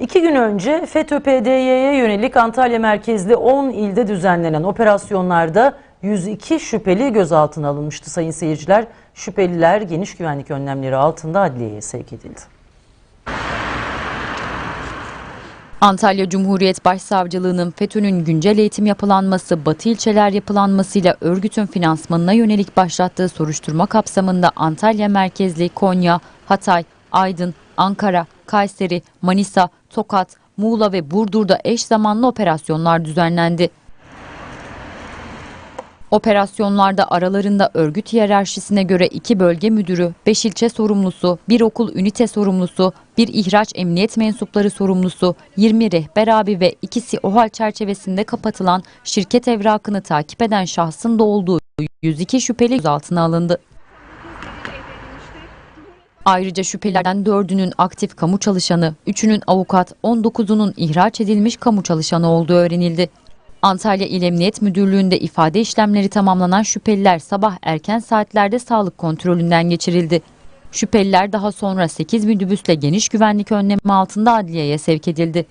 İki gün önce FETÖ-PDY'ye yönelik Antalya merkezli 10 ilde düzenlenen operasyonlarda 102 şüpheli gözaltına alınmıştı sayın seyirciler. Şüpheliler geniş güvenlik önlemleri altında adliyeye sevk edildi. Antalya Cumhuriyet Başsavcılığı'nın FETÖ'nün güncel eğitim yapılanması, batı ilçeler yapılanmasıyla örgütün finansmanına yönelik başlattığı soruşturma kapsamında Antalya merkezli Konya, Hatay, Aydın, Ankara, Kayseri, Manisa, Tokat, Muğla ve Burdur'da eş zamanlı operasyonlar düzenlendi. Operasyonlarda aralarında örgüt hiyerarşisine göre iki bölge müdürü, beş ilçe sorumlusu, bir okul ünite sorumlusu, bir ihraç emniyet mensupları sorumlusu, 20 rehber abi ve ikisi OHAL çerçevesinde kapatılan şirket evrakını takip eden şahsın da olduğu 102 şüpheli gözaltına alındı. Ayrıca şüphelilerden 4'ünün aktif kamu çalışanı, 3'ünün avukat, 19'unun ihraç edilmiş kamu çalışanı olduğu öğrenildi. Antalya İl Emniyet Müdürlüğü'nde ifade işlemleri tamamlanan şüpheliler sabah erken saatlerde sağlık kontrolünden geçirildi. Şüpheliler daha sonra 8 minibüsle geniş güvenlik önlemi altında adliyeye sevk edildi.